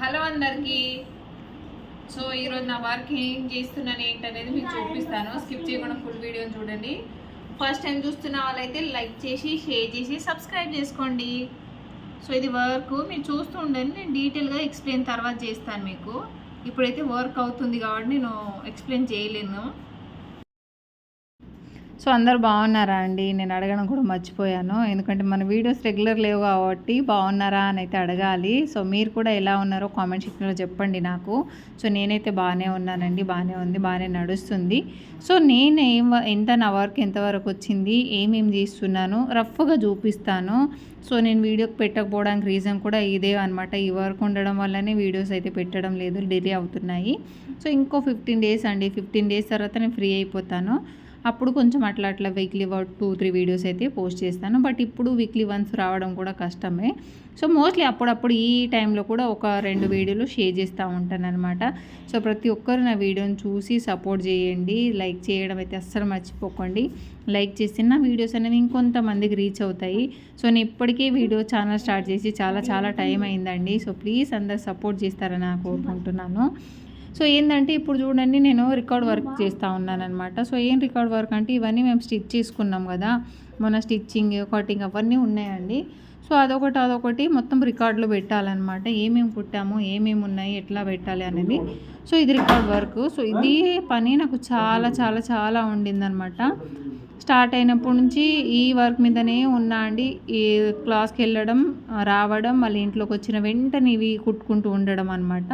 Hello అందరికీ. So ఈరోజు నా వర్క్ ఏం చేస్తున్నాను ఏంటనేది మీకు చూపిస్తాను. స్కిప్ చేయకుండా ఫుల్ వీడియోని చూడండి. ఫస్ట్ టైం చూస్తున్న వాళ్ళైతే లైక్ చేసి షేర్ చేసి సబ్స్క్రైబ్ చేసుకోండి. సో ఇది వర్క్. మీరు చూస్తూ ఉండండి. నేను డీటెయిల్గా ఎక్స్ప్లెయిన్ తర్వాత చేస్తాను మీకు. ఇప్పుడైతే వర్క్ అవుతుంది కాబట్టి నేను ఎక్స్ప్లెయిన్ చేయలేను. సో అందరు బాగున్నారా అండి? నేను అడగడం కూడా మర్చిపోయాను. ఎందుకంటే మన వీడియోస్ రెగ్యులర్ లేవు కాబట్టి బాగున్నారా అని అయితే అడగాలి. సో మీరు కూడా ఎలా ఉన్నారో కామెంట్ సెక్షన్లో చెప్పండి నాకు. సో నేనైతే బాగానే ఉన్నానండి బాగానే ఉంది బాగానే నడుస్తుంది. సో నేను ఏం ఎంత నా వర్క్ ఎంతవరకు వచ్చింది ఏమేమి చేస్తున్నాను రఫ్గా చూపిస్తాను. సో నేను వీడియోకి పెట్టకపోవడానికి రీజన్ కూడా ఇదే అనమాట ఈ వర్క్ ఉండడం వల్లనే వీడియోస్ అయితే పెట్టడం లేదు డిలే అవుతున్నాయి. సో ఇంకో ఫిఫ్టీన్ డేస్ అండి. ఫిఫ్టీన్ డేస్ తర్వాత నేను ఫ్రీ అయిపోతాను. అప్పుడు కొంచెం అట్లా అట్లా వీక్లీ టూ త్రీ వీడియోస్ అయితే పోస్ట్ చేస్తాను. బట్ ఇప్పుడు వీక్లీ వన్స్ రావడం కూడా కష్టమే. సో మోస్ట్లీ అప్పుడప్పుడు ఈ టైంలో కూడా ఒక రెండు వీడియోలు షేర్ చేస్తూ ఉంటాను అనమాట సో ప్రతి ఒక్కరు నా వీడియోని చూసి సపోర్ట్ చేయండి. లైక్ చేయడం అయితే అస్సలు మర్చిపోకండి. లైక్ చేస్తే నా వీడియోస్ అనేవి ఇంకొంతమందికి రీచ్ అవుతాయి. సో నేను ఇప్పటికే వీడియో ఛానల్ స్టార్ట్ చేసి చాలా చాలా టైం అయిందండి. సో ప్లీజ్ అందరు సపోర్ట్ చేస్తారని నాకు కోరుకుంటున్నాను. సో ఏంటంటే ఇప్పుడు చూడండి నేను రికార్డ్ వర్క్ చేస్తూ ఉన్నానమాట సో ఏం రికార్డ్ వర్క్ అంటే ఇవన్నీ మేము స్టిచ్ చేసుకున్నాం కదా. మన స్టిచ్చింగ్ కటింగ్ అవన్నీ ఉన్నాయండి. సో అదొకటి అదొకటి మొత్తం రికార్డులో పెట్టాలన్నమాట. ఏమేమి కుట్టాము ఏమేమి ఉన్నాయి ఎట్లా పెట్టాలి అనేది. సో ఇది రికార్డ్ వర్క్ సో ఇది పని నాకు చాలా చాలా చాలా ఉండిందనమాట స్టార్ట్ అయినప్పటి నుంచి ఈ వర్క్ మీదనే ఉన్నా అండి. ఈ క్లాస్కి వెళ్ళడం రావడం మళ్ళీ ఇంట్లోకి వచ్చిన వెంటనే ఇవి కుట్టుకుంటూ ఉండడం అనమాట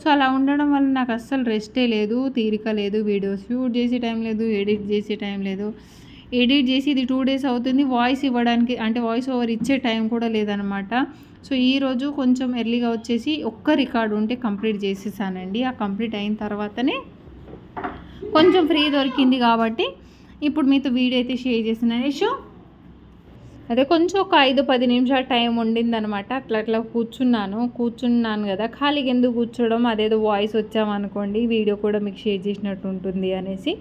సో అలా ఉండడం వల్ల నాకు అస్సలు రెస్టే లేదు తీరిక లేదు వీడియోస్ షూట్ చేసే టైం లేదు ఎడిట్ చేసే టైం లేదు. ఎడిట్ చేసి ఇది టూ డేస్ అవుతుంది వాయిస్ ఇవ్వడానికి అంటే వాయిస్ ఓవర్ ఇచ్చే టైం కూడా లేదనమాట. సో ఈరోజు కొంచెం ఎర్లీగా వచ్చేసి ఒక్క రికార్డు ఉంటే కంప్లీట్ చేసేసానండి. ఆ కంప్లీట్ అయిన తర్వాతనే కొంచెం ఫ్రీ దొరికింది కాబట్టి ఇప్పుడు మీతో వీడియో అయితే షేర్ చేసిన యశో అదే కొంచెం ఒక ఐదు పది నిమిషాలు టైం ఉండిందనమాట. అట్లా అట్లా కూర్చున్నాను. కూర్చున్నాను కదా. ఖాళీగా ఎందుకు కూర్చోవడం? అదేదో వాయిస్ వచ్చామనుకోండి. వీడియో కూడా మీకు షేర్ చేసినట్టు ఉంటుంది అనేసి.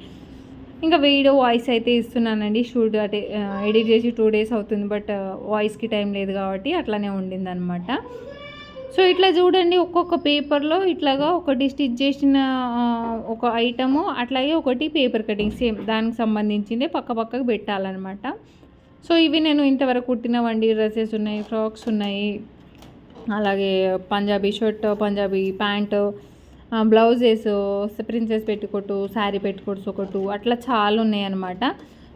ఇంకా వీడియో వాయిస్ అయితే ఇస్తున్నానండి. షూట్ అంటే ఎడిట్ చేసి టూ డేస్ అవుతుంది. బట్ వాయిస్కి టైం లేదు కాబట్టి అట్లానే ఉండిందనమాట. సో ఇట్లా చూడండి. ఒక్కొక్క పేపర్లో ఇట్లాగా ఒకటి స్టిచ్ చేసిన ఒక ఐటము అట్లాగే ఒకటి పేపర్ కటింగ్. సేమ్ దానికి సంబంధించిందే పక్క పక్కకు పెట్టాలన్నమాట. సో ఇవి నేను ఇంతవరకు కుట్టినవండి డ్రెస్సెస్ ఉన్నాయి ఫ్రాక్స్ ఉన్నాయి. అలాగే Punjabi shirt Punjabi pant blouses princess petticoat sari petticoats ఒకటి అట్లా చాలా ఉన్నాయి అనమాట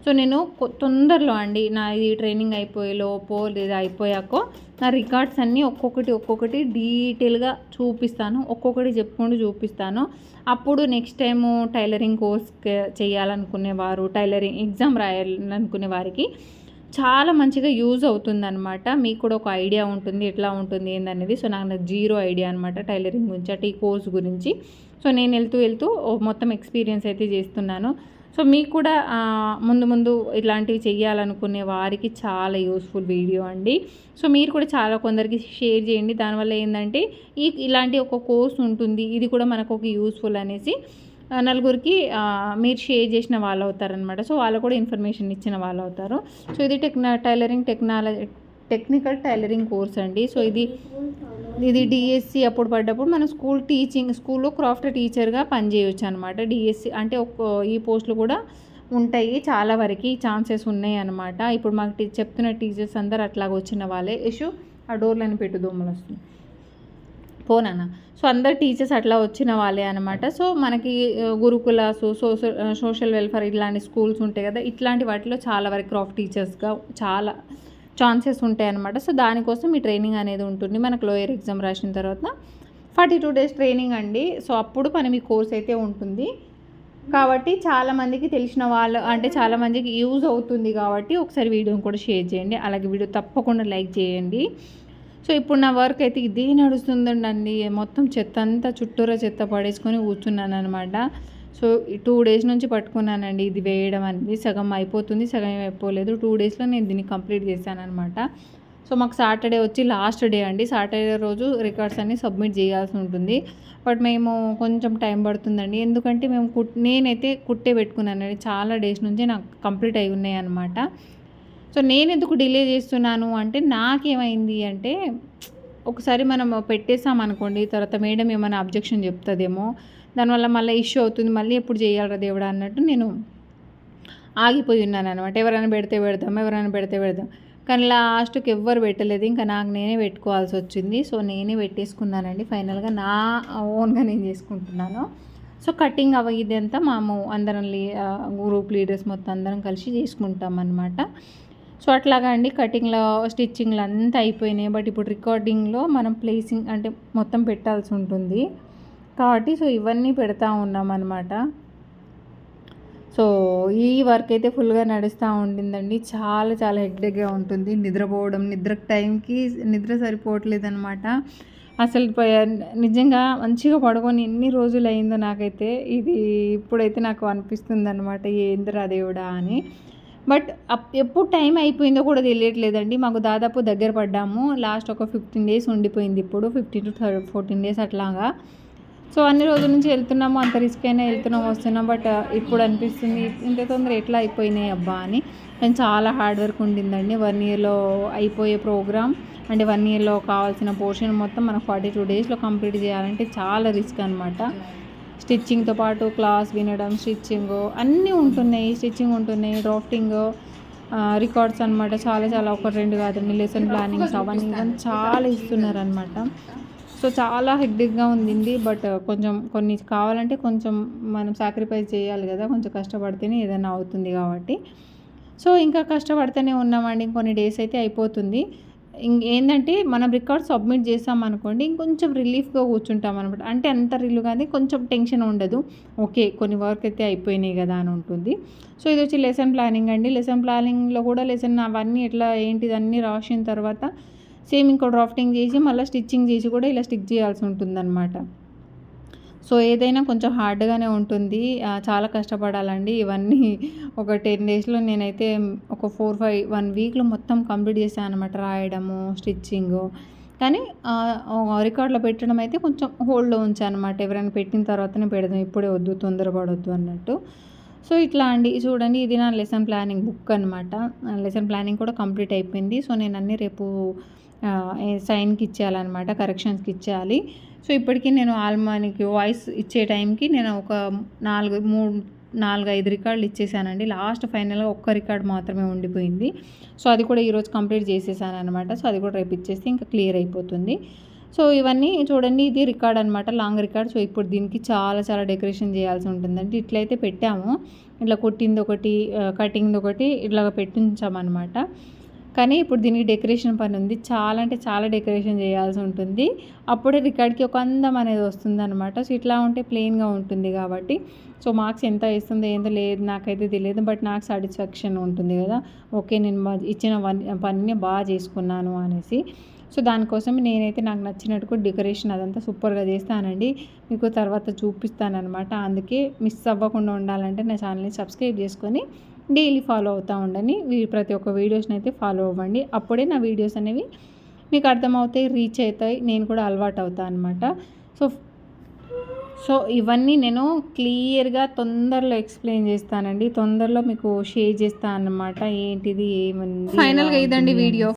సో నేను తొందరలో అండి నా ఇది ట్రైనింగ్ అయిపోయే లోపో లేదా అయిపోయాకో నా రికార్డ్స్ అన్నీ ఒక్కొక్కటి ఒక్కొక్కటి డీటెయిల్గా చూపిస్తాను ఒక్కొక్కటి చెప్పుకుంటూ చూపిస్తాను. అప్పుడు నెక్స్ట్ టైము టైలరింగ్ కోర్స్ చేయాలనుకునేవారు టైలరింగ్ ఎగ్జామ్ రాయాలనుకునే వారికి చాలా మంచిగా యూజ్ అవుతుందన్నమాట. మీకు కూడా ఒక ఐడియా ఉంటుంది ఎట్లా ఉంటుంది ఏందనేది. సో నాకు జీరో ఐడియా అనమాట టైలరింగ్ గురించి అంటే ఈ కోర్స్ గురించి. సో నేను వెళ్తూ వెళ్తూ మొత్తం ఎక్స్పీరియన్స్ అయితే చేస్తున్నాను. సో మీకు కూడా ముందు ముందు ఇలాంటివి చేయాలనుకునే వారికి చాలా యూస్ఫుల్ వీడియో అండి. సో మీరు కూడా చాలా కొందరికి షేర్ చేయండి. దానివల్ల ఏంటంటే ఈ ఇలాంటి ఒక కోర్స్ ఉంటుంది ఇది కూడా మనకు ఒక యూస్ఫుల్ అనేసి నలుగురికి మీరు షేర్ చేసిన వాళ్ళు అవుతారనమాట సో వాళ్ళు కూడా ఇన్ఫర్మేషన్ ఇచ్చిన వాళ్ళు అవుతారు సో ఇది టెక్నా tailoring technology technical tailoring course అండి. సో ఇది ఇది డిఎస్సి అప్పుడు పడ్డప్పుడు మనం స్కూల్ టీచింగ్ స్కూల్లో క్రాఫ్ట్ టీచర్గా పనిచేయవచ్చు అనమాట డిఎస్సి అంటే ఒక ఈ పోస్టులు కూడా ఉంటాయి. చాలా వరకు ఛాన్సెస్ ఉన్నాయి అనమాట ఇప్పుడు మాకు చెప్తున్న టీచర్స్ అందరు అట్లాగ వచ్చిన వాళ్ళే. ఇష్యూ ఆ డోర్లను పెట్టు దోమలు వస్తుంది పోనా సో అందరు టీచర్స్ అట్లా వచ్చిన వాళ్ళే అనమాట సో మనకి గురుకులాసు సోషల్ సోషల్ వెల్ఫేర్ ఇలాంటి స్కూల్స్ ఉంటాయి కదా ఇట్లాంటి వాటిలో చాలా వరకు క్రాఫ్ట్ టీచర్స్గా చాలా ఛాన్సెస్ ఉంటాయి అనమాట సో దానికోసం ఈ ట్రైనింగ్ అనేది ఉంటుంది. మనకు లోయర్ ఎగ్జామ్ రాసిన తర్వాత ఫార్టీ టూ డేస్ ట్రైనింగ్ అండి. సో అప్పుడు మనం ఈ కోర్స్ అయితే ఉంటుంది. కాబట్టి చాలామందికి తెలిసిన వాళ్ళు అంటే చాలామందికి యూజ్ అవుతుంది కాబట్టి ఒకసారి వీడియోని కూడా షేర్ చేయండి. అలాగే వీడియో తప్పకుండా లైక్ చేయండి. సో ఇప్పుడు నా వర్క్ అయితే ఇదే నడుస్తుందండి మొత్తం చెత్త అంతా చుట్టూరా చెత్త పడేసుకొని కూర్చున్నాను అనమాట సో టూ డేస్ నుంచి పట్టుకున్నానండి ఇది వేయడం అనేది. సగం అయిపోతుంది సగం అయిపోలేదు. టూ డేస్లో నేను దీన్ని కంప్లీట్ చేశాను అనమాట సో మాకు సాటర్డే వచ్చి లాస్ట్ డే అండి. సాటర్డే రోజు రికార్డ్స్ అన్ని సబ్మిట్ చేయాల్సి ఉంటుంది. బట్ మేము కొంచెం టైం పడుతుందండి. ఎందుకంటే మేము కుట్ నేనైతే కుట్టే పెట్టుకున్నానండి. చాలా డేస్ నుంచి నాకు కంప్లీట్ అయి ఉన్నాయి అనమాట సో నేను ఎందుకు డిలే చేస్తున్నాను అంటే నాకేమైంది అంటే ఒకసారి మనం పెట్టేసాం అనుకోండి తర్వాత మేడం ఏమైనా అబ్జెక్షన్ చెప్తుందేమో దానివల్ల మళ్ళీ ఇష్యూ అవుతుంది మళ్ళీ ఎప్పుడు చేయాలరా దేవుడా అన్నట్టు నేను ఆగిపోయి ఉన్నాను అనమాట ఎవరైనా పెడితే పెడతాం ఎవరైనా పెడితే పెడతాం. కానీ లాస్ట్కి ఎవ్వరు పెట్టలేదు ఇంకా నాకు నేనే పెట్టుకోవాల్సి వచ్చింది. సో నేనే పెట్టేసుకున్నానండి. ఫైనల్గా నా ఓన్గా నేను చేసుకుంటున్నాను. సో కటింగ్ అవ్వదంతా ఇదంతా మాము అందరం గ్రూప్ లీడర్స్ మొత్తం అందరం కలిసి చేసుకుంటాం అనమాట సో అట్లాగా అండి కటింగ్లో స్టిచ్చింగ్లో అంతా అయిపోయినాయి. బట్ ఇప్పుడు రికార్డింగ్లో మనం ప్లేసింగ్ అంటే మొత్తం పెట్టాల్సి ఉంటుంది. కాబట్టి సో ఇవన్నీ పెడతా ఉన్నాం అనమాట సో ఈ వర్క్ అయితే ఫుల్గా నడుస్తూ ఉండిందండి. చాలా చాలా హెడ్డేక్గా ఉంటుంది. నిద్రపోవడం నిద్ర టైంకి నిద్ర సరిపోవట్లేదు అనమాట అసలు నిజంగా మంచిగా పడుకొని ఎన్ని రోజులు అయిందో నాకైతే ఇది ఇప్పుడైతే నాకు అనిపిస్తుంది అనమాట ఏంద్రా దేవుడా అని. బట్ ఎప్పుడు టైం అయిపోయిందో కూడా తెలియట్లేదండి. మాకు దాదాపు దగ్గర పడ్డాము. లాస్ట్ ఒక ఫిఫ్టీన్ డేస్ ఉండిపోయింది ఇప్పుడు. ఫిఫ్టీన్ టు థర్ ఫోర్టీన్ డేస్ అట్లాగా. సో అన్ని రోజుల నుంచి వెళ్తున్నాము. అంత రిస్క్ అయినా వెళ్తున్నాం వస్తున్నాం. బట్ ఇప్పుడు అనిపిస్తుంది ఇంత తొందర ఎట్లా అయిపోయినాయి అబ్బా అని. కానీ చాలా హార్డ్ వర్క్ ఉండిందండి. వన్ ఇయర్లో అయిపోయే ప్రోగ్రామ్ అంటే వన్ ఇయర్లో కావాల్సిన పోర్షన్ మొత్తం మనం ఫార్టీ టూ డేస్లో కంప్లీట్ చేయాలంటే చాలా రిస్క్ అనమాట స్టిచ్చింగ్తో పాటు క్లాస్ వినడం స్టిచ్చింగ్ అన్నీ ఉంటున్నాయి స్టిచ్చింగ్ ఉంటున్నాయి డ్రాఫ్టింగ్ రికార్డ్స్ అనమాట చాలా చాలా ఒక రెండు కాదండి లెసన్ ప్లానింగ్స్ అవన్నీ కానీ చాలా ఇస్తున్నారు అనమాట సో చాలా హెక్టిక్గా ఉంది బట్ కొంచెం కొన్ని కావాలంటే కొంచెం మనం సాక్రిఫైస్ చేయాలి కదా కొంచెం కష్టపడితేనే ఏదైనా అవుతుంది కాబట్టి. సో ఇంకా కష్టపడితేనే ఉన్నామండి ఇంకొన్ని డేస్ అయితే అయిపోతుంది. ఏంటంటే మనం రికార్డ్ సబ్మిట్ చేసాం అనుకోండి ఇంకొంచెం రిలీఫ్గా కూర్చుంటాం అనమాట అంటే అంత రిలీవ్ కానీ కొంచెం టెన్షన్ ఉండదు. ఓకే కొన్ని వర్క్ అయితే అయిపోయినాయి కదా అని ఉంటుంది. సో ఇది వచ్చి లెసన్ ప్లానింగ్ అండి. లెసన్ ప్లానింగ్లో కూడా లెసన్ అవన్నీ ఎట్లా ఏంటిది అన్నీ రాసిన తర్వాత సేమ్ ఇంకో డ్రాఫ్టింగ్ చేసి మళ్ళీ స్టిచ్చింగ్ చేసి కూడా ఇలా స్టిక్ చేయాల్సి ఉంటుందన్నమాట సో ఏదైనా కొంచెం హార్డ్గానే ఉంటుంది. చాలా కష్టపడాలండి. ఇవన్నీ ఒక టెన్ డేస్లో నేనైతే ఒక ఫోర్ ఫైవ్ వన్ వీక్లో మొత్తం కంప్లీట్ చేశాను అనమాట రాయడము స్టిచ్చింగు. కానీ రికార్డులో పెట్టడం అయితే కొంచెం హోల్డ్లో ఉంచాను అనమాట ఎవరైనా పెట్టిన తర్వాతనే పెడదాం. ఇప్పుడే వద్దు తొందరపడొద్దు అన్నట్టు. సో ఇట్లా అండి. చూడండి ఇది నా లెసన్ ప్లానింగ్ బుక్ అనమాట లెసన్ ప్లానింగ్ కూడా కంప్లీట్ అయిపోయింది. సో నేను అన్నీ రేపు సైన్కి ఇచ్చేయాలన్నమాట కరెక్షన్స్కి ఇచ్చేయాలి. సో ఇప్పటికీ నేను ఆల్మానికి వాయిస్ ఇచ్చే టైంకి నేను ఒక నాలుగు మూడు నాలుగు ఐదు రికార్డులు ఇచ్చేసానండి. లాస్ట్ ఫైనల్గా ఒక్క రికార్డ్ మాత్రమే ఉండిపోయింది. సో అది కూడా ఈరోజు కంప్లీట్ చేసేసాను అనమాట సో అది కూడా రేపు ఇచ్చేస్తే ఇంకా క్లియర్ అయిపోతుంది. సో ఇవన్నీ చూడండి ఇది రికార్డ్ అనమాట లాంగ్ రికార్డ్. సో ఇప్పుడు దీనికి చాలా చాలా డెకరేషన్ చేయాల్సి ఉంటుందండి. ఇట్లయితే పెట్టాము. ఇట్లా కొట్టింది ఒకటి కటింగ్ది ఒకటి ఇట్లా పెట్టించామన్నమాట. కానీ ఇప్పుడు దీనికి డెకరేషన్ పని ఉంది. చాలా అంటే చాలా డెకరేషన్ చేయాల్సి ఉంటుంది. అప్పుడే రికార్డ్కి ఒక అందం అనేది వస్తుంది అనమాట సో ఇట్లా ఉంటే ప్లెయిన్గా ఉంటుంది కాబట్టి. సో మార్క్స్ ఎంత ఇస్తుందో ఏందో లేదు నాకైతే తెలియదు. బట్ నాకు సాటిస్ఫాక్షన్ ఉంటుంది కదా. ఓకే నేను ఇచ్చిన పనిని బాగా చేసుకున్నాను అనేసి. సో దానికోసం నేనైతే నాకు నచ్చినట్టుకు డెకరేషన్ అదంతా సూపర్గా చేస్తానండి. మీకు తర్వాత చూపిస్తానమాట అందుకే మిస్ అవ్వకుండా ఉండాలంటే నా ఛానల్ని సబ్స్క్రైబ్ చేసుకొని డైలీ ఫాలో అవుతూ ఉండండి. ప్రతి ఒక్క వీడియోస్ని అయితే ఫాలో అవ్వండి. అప్పుడే నా వీడియోస్ అనేవి మీకు అర్థమవుతాయి రీచ్ అవుతాయి. నేను కూడా అలవాటు అవుతాను అనమాట సో సో ఇవన్నీ నేను క్లియర్గా తొందరలో ఎక్స్ప్లెయిన్ చేస్తానండి. తొందరలో మీకు షేర్ చేస్తాను అనమాట ఏంటిది ఏముంది ఫైనల్గా ఇదండి వీడియో.